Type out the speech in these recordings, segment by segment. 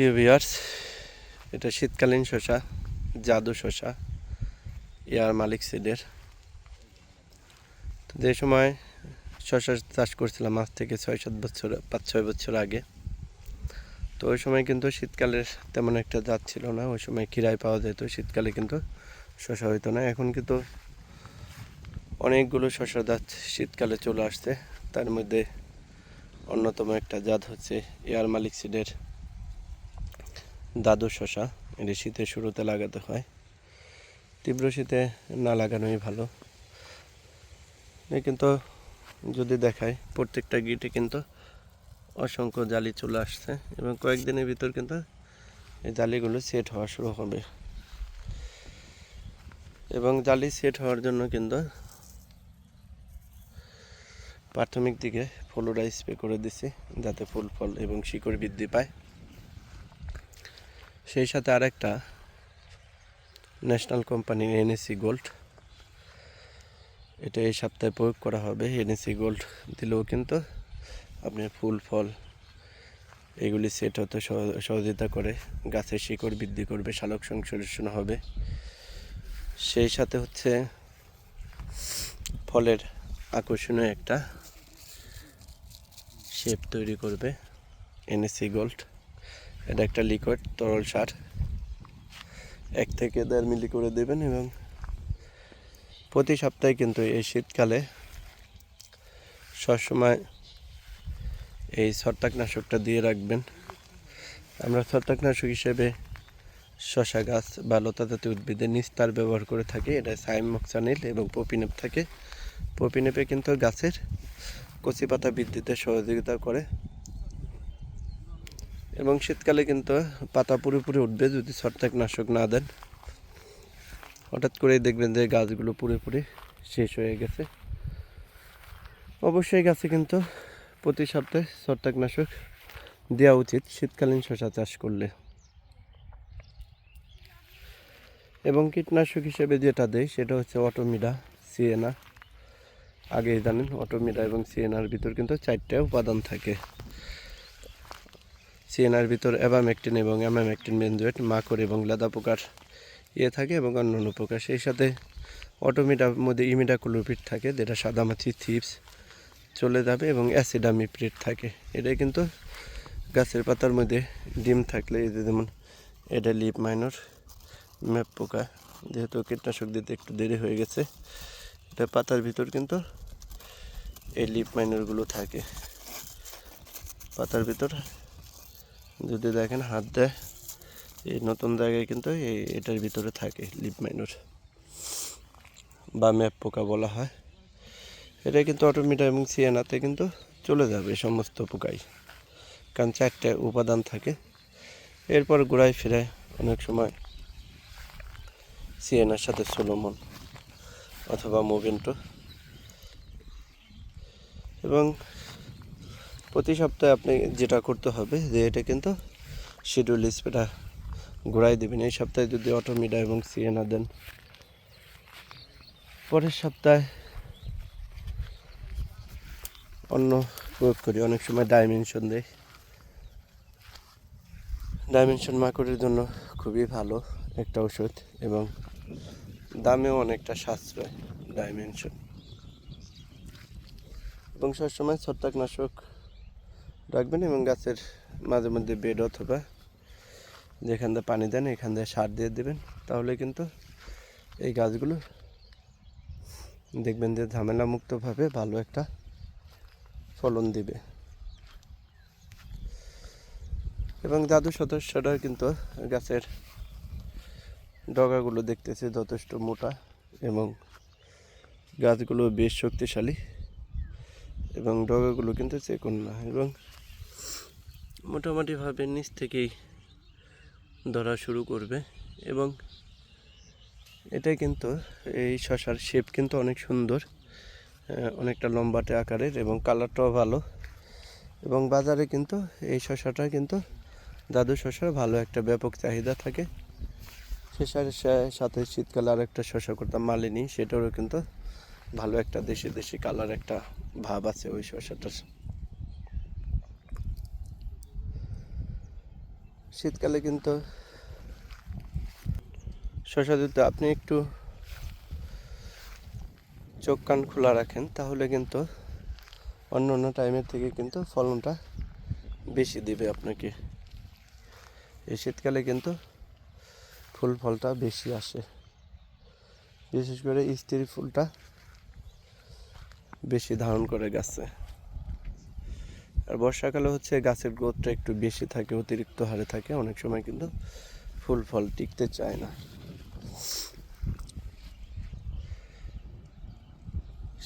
প্রিয় ভিউয়ার্স, এটা শীতকালীন শসা, জাদু শসা, ইয়ার মালিক সিডের। তো যে সময় শসা চাষ করছিলাম, আজ থেকে ছয় সাত বছর পাঁচ ছয় বছর আগে, তো ওই সময় কিন্তু শীতকালের তেমন একটা জাত ছিল না। ওই সময় কিরায় পাওয়া যেত, শীতকালে কিন্তু শসা হইতো না। এখন কিন্তু অনেকগুলো শসা জাত শীতকালে চলে আসছে। তার মধ্যে অন্যতম একটা জাত হচ্ছে এয়ার মালিক সিডের। দাদু শশা, এটি শীতের শুরুতে লাগাতে হয়। তীব্র শীতে না লাগানোই ভালো। কিন্তু যদি দেখায় প্রত্যেকটা গিটে কিন্তু অসংখ্য জালি চলে আসছে এবং কয়েকদিনের ভিতর কিন্তু এই জালিগুলো সেট হওয়া শুরু হবে। এবং জালি সেট হওয়ার জন্য কিন্তু প্রাথমিক দিকে ফলোরা স্প্রে করে দিছি, যাতে ফুল ফল এবং শিকড় বৃদ্ধি পায়। সেই সাথে আরেকটা ন্যাশনাল কোম্পানির এনএসি গোল্ড এটা এই সপ্তাহে প্রয়োগ করা হবে। এনএসি গোল্ড দিলেও কিন্তু আপনি ফুল, ফল এগুলি সেট হতে সহ- সহযোগিতা করে গাছের শিকড় বৃদ্ধি করবে, শালক সংশ্লেষণ হবে। সেই সাথে হচ্ছে ফলের আকর্ষণীয় একটা শেপ তৈরি করবে এনএসি গোল্ড এটা একটা লিকুইড তরল সার। এক থেকে দেড় মিলি করে দেবেন এবং প্রতি সপ্তাহে কিন্তু এই শীতকালে সবসময় এই ছত্রাকনাশকটা দিয়ে রাখবেন। আমরা ছত্রাকনাশক হিসেবে শশা গাছ বা লতাজাতি উদ্ভিদের নিস্তার ব্যবহার করে থাকি। এটা সাইমক্সানিল এবং পপিনেপ থাকে। পপিনেপে কিন্তু গাছের কচি পাতা বৃদ্ধিতে সহযোগিতা করে। এবং শীতকালে কিন্তু পাতা পুরোপুরি উঠবে যদি ছত্রাকনাশক না দেন। হঠাৎ করেই দেখবেন যে গাছগুলো পুরোপুরি শেষ হয়ে গেছে। অবশ্যই গাছে কিন্তু প্রতি সপ্তাহে ছত্রাকনাশক দেওয়া উচিত, শীতকালীন শশা চাষ করলে। এবং কীটনাশক হিসেবে যেটা দেয় সেটা হচ্ছে অটোমিডা সিএনা আগেই জানেন, অটোমিডা এবং সিএনার ভিতর কিন্তু চারটে উপাদান থাকে। সিএনআর ভিতর অ্যাবামেকটিন এবং অ্যামামেকটিন বেনজোয়েট মাকড় এবং লেদা পোকার ইয়ে থাকে এবং অন্যান্য পোকা সেই সাথে অটোমিটার মধ্যে ইমিডাকুলোপিড থাকে, যেটা সাদামাছি থিপস চলে যাবে এবং অ্যাসিডামিপ্রিড থাকে। এটা কিন্তু গাছের পাতার মধ্যে ডিম থাকলে এই যে যেমন এটা লিপ মাইনর ম্যাপ পোকা, যেহেতু কীটনাশক দিতে একটু দেরি হয়ে গেছে, এটা পাতার ভিতর কিন্তু এই লিপ মাইনরগুলো থাকে। পাতার ভিতর যদি দেখেন হাত দেয়, এই নতুন জায়গায় কিন্তু এই এটার ভিতরে থাকে লিপ মাইনর বা ম্যাপ পোকা বলা হয়। এটা কিন্তু অটোমিটা এবং সিয়ানাতে কিন্তু চলে যাবে সমস্ত পোকাই। কারণ চারটে উপাদান থাকে। এরপর ঘুরায় ফিরে অনেক সময় সিএনার সাথে সোলোমন অথবা মোভেন্টো এবং প্রতি সপ্তাহে আপনি যেটা করতে হবে, যে এটা কিন্তু শিডিউল স্প্রেটা ঘোরাই দেবেন। এই সপ্তাহে যদি অটোমিডা এবং সিএনা দেন, পরের সপ্তাহে অন্য প্রয়োগ করি। অনেক সময় ডাইমেনশন দেয় ডাইমেনশন মাকড়ের জন্য খুবই ভালো একটা ওষুধ এবং দামেও অনেকটা সাশ্রয় ডাইমেনশন এবং সবসময় ছত্রাকনাশক রাখবেন এবং গাছের মাঝে মধ্যে বেড অথবা যেখান দিয়ে পানি দেন, এখান দিয়ে সার দিয়ে দেবেন। তাহলে কিন্তু এই গাছগুলো দেখবেন যে ঝামেলা মুক্তভাবে ভালো একটা ফলন দিবে। এবং দাদু সদস্যরা কিন্তু গাছের ডগাগুলো দেখতেছে যথেষ্ট মোটা এবং গাছগুলো বেশ শক্তিশালী এবং ডগাগুলো কিন্তু চেকুন না এবং মোটামুটিভাবে নিচ থেকেই ধরা শুরু করবে এবং এটা কিন্তু এই শশার শেপ কিন্তু অনেক সুন্দর অনেকটা লম্বাটে আকারের এবং কালারটাও ভালো। এবং বাজারে কিন্তু এই শশাটা কিন্তু দাদু শশার ভালো একটা ব্যাপক চাহিদা থাকে। শশার সা- সাথে শীতকালে আর একটা শশা করতাম মালিনী, সেটারও কিন্তু ভালো একটা দেশি দেশি কালার একটা ভাব আছে ওই শশাটার। শীতকালে কিন্তু শশা যদি আপনি একটু চোখ কান খোলা রাখেন, তাহলে কিন্তু অন্য অন্য টাইমের থেকে কিন্তু ফলনটা বেশি দিবে আপনাকে। এই শীতকালে কিন্তু ফুল ফলটা বেশি আসে। বিশেষ করে স্ত্রী ফুলটা বেশি ধারণ করে গাছে। আর বর্ষাকালে হচ্ছে গাছের গ্রোথটা একটু বেশি থাকে, অতিরিক্ত হারে থাকে, অনেক সময় কিন্তু ফুল ফল টিকতে চায় না।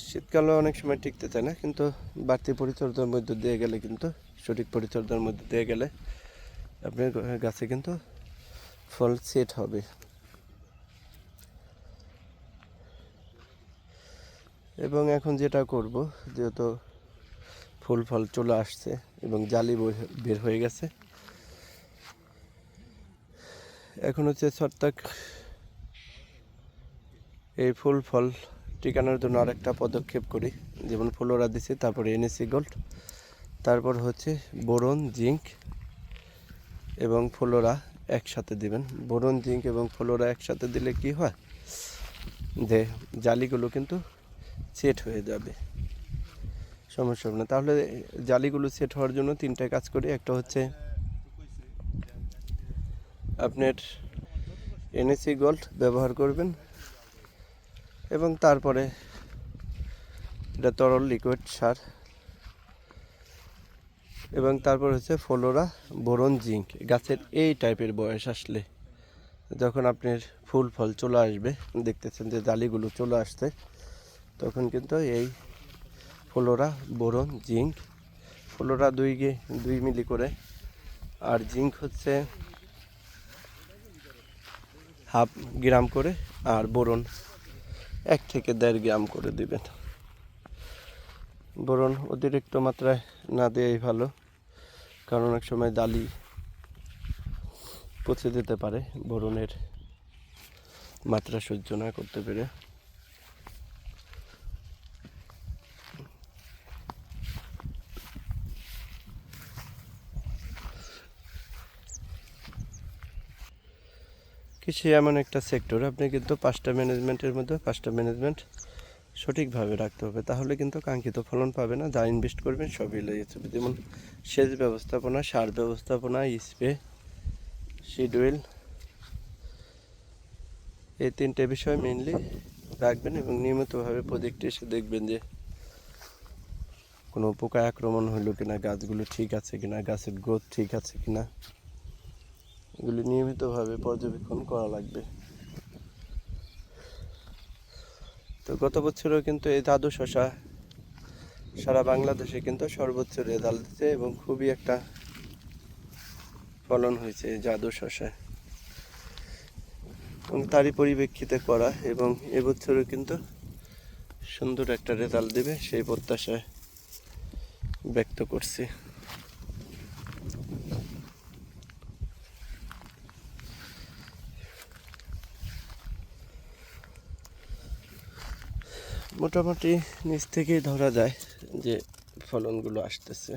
শীতকালে অনেক সময় টিকতে চায় না, কিন্তু বাড়তি পরিচর্যার মধ্যে দিয়ে গেলে কিন্তু সঠিক পরিচর্যার মধ্যে দিয়ে গেলে আপনার গাছে কিন্তু ফল সেট হবে। এবং এখন যেটা করব, যেহেতু ফুল ফল চলে আসছে এবং জালি বের হয়ে গেছে। এখন হচ্ছে ছত্রাক। এই ফুল ফল টিকানোর জন্য আরেকটা পদক্ষেপ করি। যেমন ফ্লোরা দিছি, তারপরে এনএসি গোল্ড, তারপর হচ্ছে বোরন জিঙ্ক এবং ফ্লোরা একসাথে দিবেন। বোরন জিঙ্ক এবং ফ্লোরা একসাথে দিলে কি হয়? যে জালিগুলো কিন্তু সেট হয়ে যাবে। সমস্যা হবে না। তাহলে জালিগুলো সেট হওয়ার জন্য তিনটা কাজ করি। একটা হচ্ছে আপনার এনএসি গোল্ড ব্যবহার করবেন এবং তারপরে এটা তরল লিকুইড সার এবং তারপর হচ্ছে ফলোরা বোরন জিঙ্ক। গাছের এই টাইপের বয়স আসলে যখন আপনার ফুল ফল চলে আসবে, দেখতেছেন যে জালিগুলো চলে আসছে, তখন কিন্তু এই ফ্লোরা, বোরন জিঙ্ক ফ্লোরা দুই গে, দুই মিলি করে। আর জিঙ্ক হচ্ছে হাফ গ্রাম করে, আর বোরন এক থেকে দেড় গ্রাম করে দিবেন। বোরন অতিরিক্ত মাত্রায় না দেওয়াই ভালো, কারণ অনেক সময় দালি পচে যেতে পারে। বোরনের মাত্রা সহ্য না করতে পেরে। কৃষি এমন একটা সেক্টর আপনি কিন্তু পাঁচটা ম্যানেজমেন্টের মধ্যে পাঁচটা ম্যানেজমেন্ট সঠিকভাবে রাখতে হবে। তাহলে কিন্তু কাঙ্ক্ষিত ফলন পাবে না, যা ইনভেস্ট করবেন সবই লেগে যাবে যেমন সেচ ব্যবস্থাপনা, সার ব্যবস্থাপনা স্প্রে শিডউইল এই তিনটে বিষয় মেনলি রাখবেন এবং নিয়মিতভাবে প্রজেক্টে এসে দেখবেন যে কোনো পোকা আক্রমণ হলো কিনা, গাছগুলো ঠিক আছে কিনা, গাছের গ্রোথ ঠিক আছে কিনা। এগুলি নিয়মিতভাবে পর্যবেক্ষণ করা লাগবে। তো গত বছরও কিন্তু এই দাদু শশা সারা বাংলাদেশে কিন্তু সর্বোচ্চ রেজাল্ট দিচ্ছে এবং খুবই একটা ফলন হয়েছে এই জাদু শশায় তারই পরিপ্রেক্ষিতে করা এবং এবছরও কিন্তু সুন্দর একটা রেজাল্ট দেবে সেই প্রত্যাশায় ব্যক্ত করছি। মোটামুটি নিচ থেকেই ধরা যায় যে ফলনগুলো আসতেছে।